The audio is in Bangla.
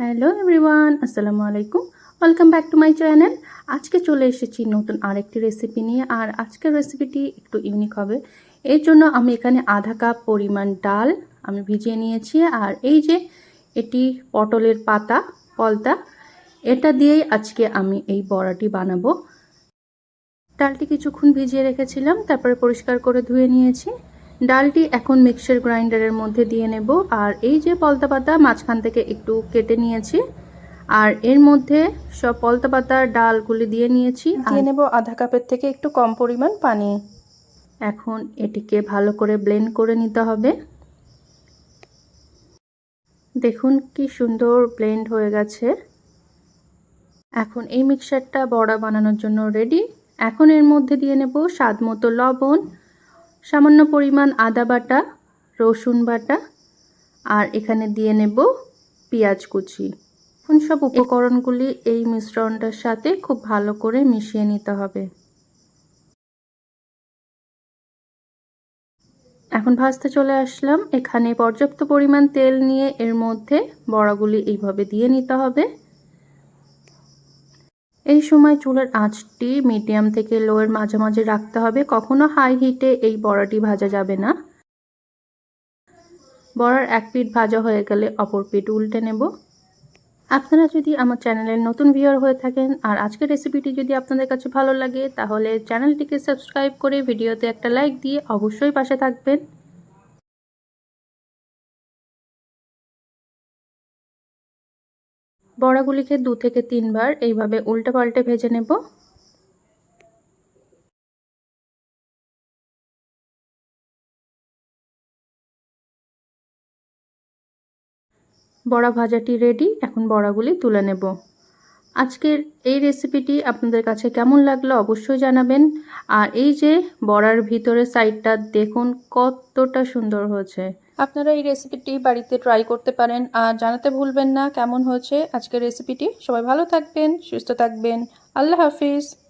হ্যালো এভরিওয়ান, আসসালামু আলাইকুম। Welcome back to my channel. আজকে চলে এসেছি নতুন আরেকটি রেসিপি নিয়ে, আর আজকের রেসিপিটি একটু ইউনিক হবে। এর জন্য আমি এখানে আধা কাপ পরিমাণ ডাল আমি ভিজিয়ে নিয়েছি, আর এই যে এটি পটলের পাতা, পলতা, এটা দিয়েই আজকে আমি এই বড়াটি বানাবো। ডালটি কিছুক্ষণ ভিজিয়ে রেখেছিলাম, তারপরে পরিষ্কার করে ধুয়ে নিয়েছি। ডালটি এখন মিক্সার গ্রাইন্ডারের মধ্যে দিয়ে নেব। আর এই যে পলতা পাতা মাঝখান থেকে একটু কেটে নিয়েছি আর এর মধ্যে সব পলতা পাতার ডালগুলি দিয়ে নিয়েছি। দিয়ে নেব আধা কাপের থেকে একটু কম পরিমাণ পানি। এখন এটিকে ভালো করে ব্লেন্ড করে নিতে হবে। দেখুন কি সুন্দর ব্লেন্ড হয়ে গেছে। এখন এই মিক্সারটা বড়া বানানোর জন্য রেডি এখন এর মধ্যে দিয়ে নেব স্বাদ মতো লবণ সামান্য পরিমাণ আদা বাটা, রসুন বাটা, আর এখানে দিয়ে নেব পেঁয়াজ কুচি। এখন সব উপকরণগুলি এই মিশ্রণটার সাথে খুব ভালো করে মিশিয়ে নিতে হবে। এখন ভাজতে চলে আসলাম। এখানে পর্যাপ্ত পরিমাণ তেল নিয়ে এর মধ্যে বড়াগুলি এইভাবে দিয়ে নিতে হবে। এই সময় চুলের আঁচটি মিডিয়াম থেকে লোয়ের মাঝামাঝি রাখতে হবে। কখনো হাই হিটে এই বড়াটি ভাজা যাবে না। বড়ার এক পিঠ ভাজা হয়ে গেলে অপর পিঠ উল্টে নেব। আপনারা যদি আমার চ্যানেলের নতুন ভিউয়ার হয়ে থাকেন আর আজকের রেসিপিটি যদি আপনাদের কাছে ভালো লাগে, তাহলে চ্যানেলটিকে সাবস্ক্রাইব করে ভিডিওতে একটা লাইক দিয়ে অবশ্যই পাশে থাকবেন। বড়াগুলিকে দু থেকে তিনবার এইভাবে উল্টে পাল্টে ভেজে নেব। বড়া ভাজাটি রেডি এখন বড়াগুলি তুলে নেব। আজকের এই রেসিপিটি আপনাদের কাছে কেমন লাগল অবশ্যই জানাবেন। আর এই যে বড়ার ভিতরে সাইডটা দেখুন কতটা সুন্দর হয়েছে। আপনারা এই রেসিপিটি বাড়িতে ট্রাই করতে পারেন। আর জানাতে ভুলবেন না কেমন হয়েছে আজকের রেসিপিটি সবাই ভালো থাকবেন, সুস্থ থাকবেন। আল্লাহ হাফিজ।